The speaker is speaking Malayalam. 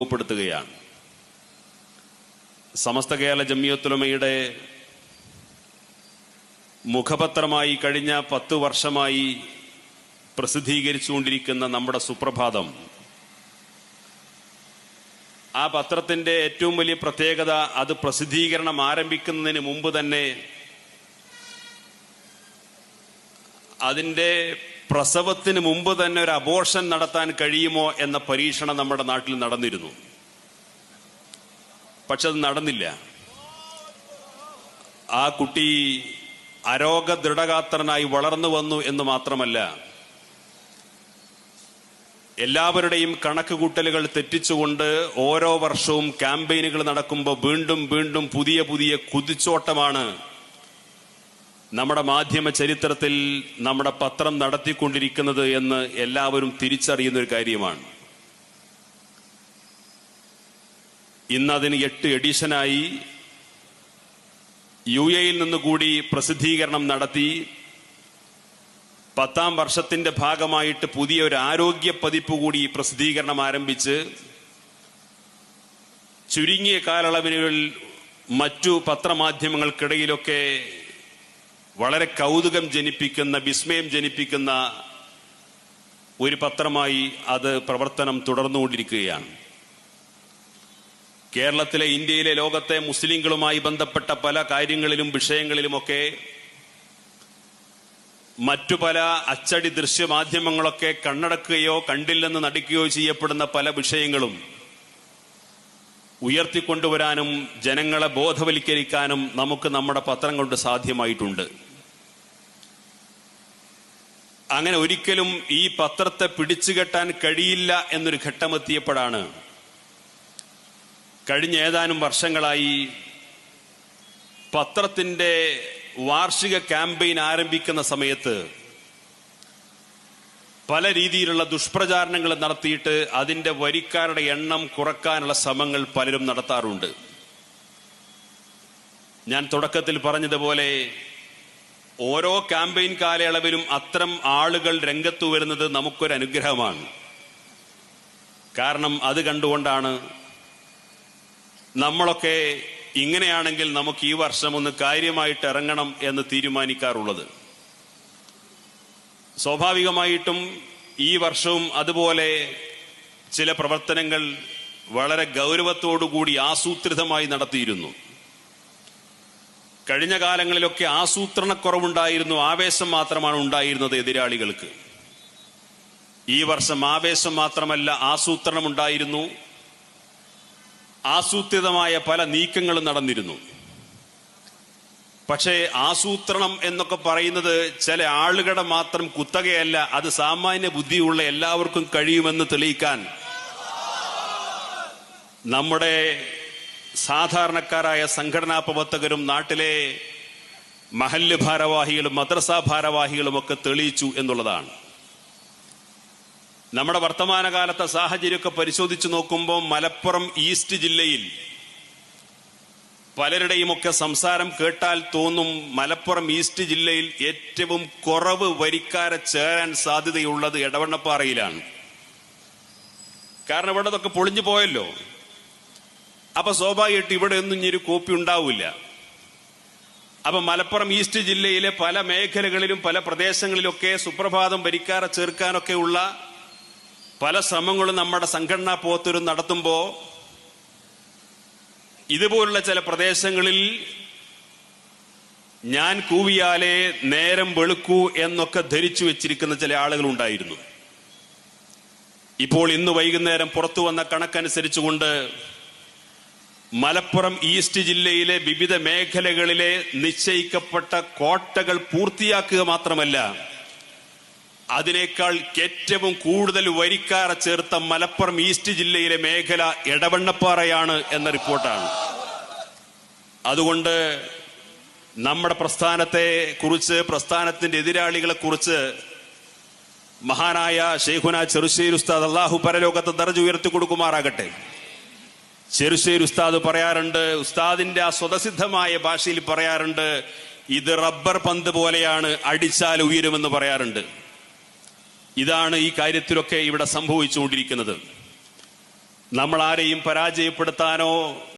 രൂപപ്പെടുത്തുകയാണ്. സമസ്ത കേരള ജമ്മിയത്തുലമയുടെ മുഖപത്രമായി കഴിഞ്ഞ പത്ത് വർഷമായി പ്രസിദ്ധീകരിച്ചുകൊണ്ടിരിക്കുന്ന നമ്മുടെ സുപ്രഭാതം ആ പത്രത്തിന്റെ ഏറ്റവും വലിയ പ്രത്യേകത അത് പ്രസിദ്ധീകരണം ആരംഭിക്കുന്നതിന് മുമ്പ് തന്നെ അതിന്റെ പ്രസവത്തിന് മുമ്പ് തന്നെ ഒരു അബോർഷൻ നടത്താൻ കഴിയുമോ എന്ന പരീക്ഷണം നമ്മുടെ നാട്ടിൽ നടന്നിരുന്നു. പക്ഷെ അത് നടന്നില്ല. ആ കുട്ടി അരോഗ ദൃഢഗാത്രനായി വളർന്നു വന്നു എന്ന് മാത്രമല്ല എല്ലാവരുടെയും കണക്ക് കൂട്ടലുകൾ തെറ്റിച്ചുകൊണ്ട് ഓരോ വർഷവും ക്യാമ്പയിനുകൾ നടക്കുമ്പോൾ വീണ്ടും വീണ്ടും പുതിയ പുതിയ കുതിച്ചോട്ടമാണ് നമ്മുടെ മാധ്യമ ചരിത്രത്തിൽ നമ്മുടെ പത്രം നടത്തിക്കൊണ്ടിരിക്കുന്നത് എന്ന് എല്ലാവരും തിരിച്ചറിയുന്ന ഒരു കാര്യമാണ്. ഇന്ന് അതിന് എട്ട് എഡിഷനായി യു എയിൽ നിന്നുകൂടി പ്രസിദ്ധീകരണം നടത്തി. പത്താം വർഷത്തിന്റെ ഭാഗമായിട്ട് പുതിയ ഒരു ആരോഗ്യ പതിപ്പ് കൂടി പ്രസിദ്ധീകരണം ആരംഭിച്ച് ചുരുങ്ങിയ കാലയളവിനുകളിൽ മറ്റു പത്രമാധ്യമങ്ങൾക്കിടയിലൊക്കെ വളരെ കൗതുകം ജനിപ്പിക്കുന്ന വിസ്മയം ജനിപ്പിക്കുന്ന ഒരു പത്രമായി അത് പ്രവർത്തനം തുടർന്നുകൊണ്ടിരിക്കുകയാണ്. കേരളത്തിലെ ഇന്ത്യയിലെ ലോകത്തെ മുസ്ലിങ്ങളുമായി ബന്ധപ്പെട്ട പല കാര്യങ്ങളിലും വിഷയങ്ങളിലുമൊക്കെ മറ്റു പല അച്ചടി ദൃശ്യമാധ്യമങ്ങളൊക്കെ കണ്ണടക്കുകയോ കണ്ടില്ലെന്ന് നടിക്കുകയോ ചെയ്യപ്പെടുന്ന പല വിഷയങ്ങളും ഉയർത്തിക്കൊണ്ടുവരാനും ജനങ്ങളെ ബോധവൽക്കരിക്കാനും നമുക്ക് നമ്മുടെ പത്രം കൊണ്ട് സാധ്യമായിട്ടുണ്ട്. അങ്ങനെ ഒരിക്കലും ഈ പത്രത്തെ പിടിച്ചുകെട്ടാൻ കഴിയില്ല എന്നൊരു ഘട്ടമെത്തിയപ്പോഴാണ്. കഴിഞ്ഞ ഏതാനും വർഷങ്ങളായി പത്രത്തിന്റെ വാർഷിക ക്യാമ്പയിൻ ആരംഭിക്കുന്ന സമയത്ത് പല രീതിയിലുള്ള ദുഷ്പ്രചാരണങ്ങൾ നടത്തിയിട്ട് അതിന്റെ വരിക്കാരുടെ എണ്ണം കുറക്കാനുള്ള ശ്രമങ്ങൾ പലരും നടത്താറുണ്ട്. ഞാൻ തുടക്കത്തിൽ പറഞ്ഞതുപോലെ ഓരോ ക്യാമ്പയിൻ കാലയളവിലും അത്തരം ആളുകൾ രംഗത്തു വരുന്നത് നമുക്കൊരു അനുഗ്രഹമാണ് കാരണം അത് കണ്ടുകൊണ്ടാണ് നമ്മളൊക്കെ ഇങ്ങനെയാണെങ്കിൽ നമുക്ക് ഈ വർഷം ഒന്ന് കാര്യമായിട്ട് ഇറങ്ങണം എന്ന് തീരുമാനിക്കാറുള്ളത്. സ്വാഭാവികമായിട്ടും ഈ വർഷവും അതുപോലെ ചില പ്രവർത്തനങ്ങൾ വളരെ ഗൗരവത്തോടുകൂടി ആസൂത്രിതമായി നടത്തിയിരുന്നു. കഴിഞ്ഞ കാലങ്ങളിലൊക്കെ ആസൂത്രണക്കുറവുണ്ടായിരുന്നു ആവേശം മാത്രമാണ് ഉണ്ടായിരുന്നത് എതിരാളികൾക്ക്. ഈ വർഷം ആവേശം മാത്രമല്ല ആസൂത്രണം ഉണ്ടായിരുന്നു ആസൂത്രിതമായ പല നീക്കങ്ങളും നടന്നിരുന്നു. പക്ഷേ ആസൂത്രണം എന്നൊക്കെ പറയുന്നത് ചില ആളുകളുടെ മാത്രം കുത്തകയല്ല അത് സാമാന്യ ബുദ്ധിയുള്ള എല്ലാവർക്കും കഴിയുമെന്ന് തെളിയിക്കാൻ. നമ്മുടെ സാധാരണക്കാരായ സംഘടനാ പ്രവർത്തകരും നാട്ടിലെ മഹല്ല് ഭാരവാഹികളും മദ്രസ ഭാരവാഹികളും ഒക്കെ തെളിയിച്ചു എന്നുള്ളതാണ്. നമ്മുടെ വർത്തമാനകാലത്തെ സാഹചര്യമൊക്കെ പരിശോധിച്ചു നോക്കുമ്പോൾ മലപ്പുറം ഈസ്റ്റ് ജില്ലയിൽ പലരുടെയും ഒക്കെ സംസാരം കേട്ടാൽ തോന്നും മലപ്പുറം ഈസ്റ്റ് ജില്ലയിൽ ഏറ്റവും കുറവ് വരിക്കാരെ ചേരാൻ സാധ്യതയുള്ളത് എടവണ്ണപ്പാറയിലാണ്. കാരണം ഇവിടെ പൊളിഞ്ഞു പോയല്ലോ. അപ്പൊ സ്വാഭാവികമായിട്ട് ഇവിടെ ഒന്നും ഇനി ഒരു കോപ്പി ഉണ്ടാവില്ല. അപ്പൊ മലപ്പുറം ഈസ്റ്റ് ജില്ലയിലെ പല മേഖലകളിലും പല പ്രദേശങ്ങളിലൊക്കെ സുപ്രഭാതം വരിക്കാരെ ചേർക്കാനൊക്കെ ഉള്ള പല ശ്രമങ്ങളും നമ്മുടെ സംഘടനാ പോത്തൂരും നടത്തുമ്പോ ഇതുപോലുള്ള ചില പ്രദേശങ്ങളിൽ ഞാൻ കൂവിയാലേ നേരം വെളുക്കൂ എന്നൊക്കെ ധരിച്ചു വെച്ചിരിക്കുന്ന ചില ആളുകളുണ്ടായിരുന്നു. ഇപ്പോൾ ഇന്ന് വൈകുന്നേരം പുറത്തു വന്ന കണക്കനുസരിച്ചുകൊണ്ട് മലപ്പുറം ഈസ്റ്റ് ജില്ലയിലെ വിവിധ മേഖലകളിലെ നിശ്ചയിക്കപ്പെട്ട കോട്ടകൾ പൂർത്തിയാക്കുക മാത്രമല്ല അതിനേക്കാൾ ഏറ്റവും കൂടുതൽ വരിക്കാറ ചേർത്ത മലപ്പുറം ഈസ്റ്റ് ജില്ലയിലെ മേഖല എടവണ്ണപ്പാറയാണ് എന്ന റിപ്പോർട്ടാണ്. അതുകൊണ്ട് നമ്മുടെ പ്രസ്ഥാനത്തെ കുറിച്ച് പ്രസ്ഥാനത്തിന്റെ എതിരാളികളെ കുറിച്ച് മഹാനായ ഷെയ്ഖുന ചെറുശ്ശേരി ഉസ്താദ് അള്ളാഹു പരലോകത്ത് ദർജ ഉയർത്തി കൊടുക്കുമാറാകട്ടെ ചെറുശ്ശേരി ഉസ്താദ് പറയാറുണ്ട് ഉസ്താദിന്റെ ആ സ്വതസിദ്ധമായ ഭാഷയിൽ പറയാറുണ്ട് ഇത് റബ്ബർ പന്ത് പോലെയാണ് അടിച്ചാൽ ഉയരുമെന്ന് പറയാറുണ്ട്. ഇതാണ് ഈ കാര്യത്തിലൊക്കെ ഇവിടെ സംഭവിച്ചുകൊണ്ടിരിക്കുന്നത്. നമ്മൾ ആരെയും പരാജയപ്പെടുത്താനോ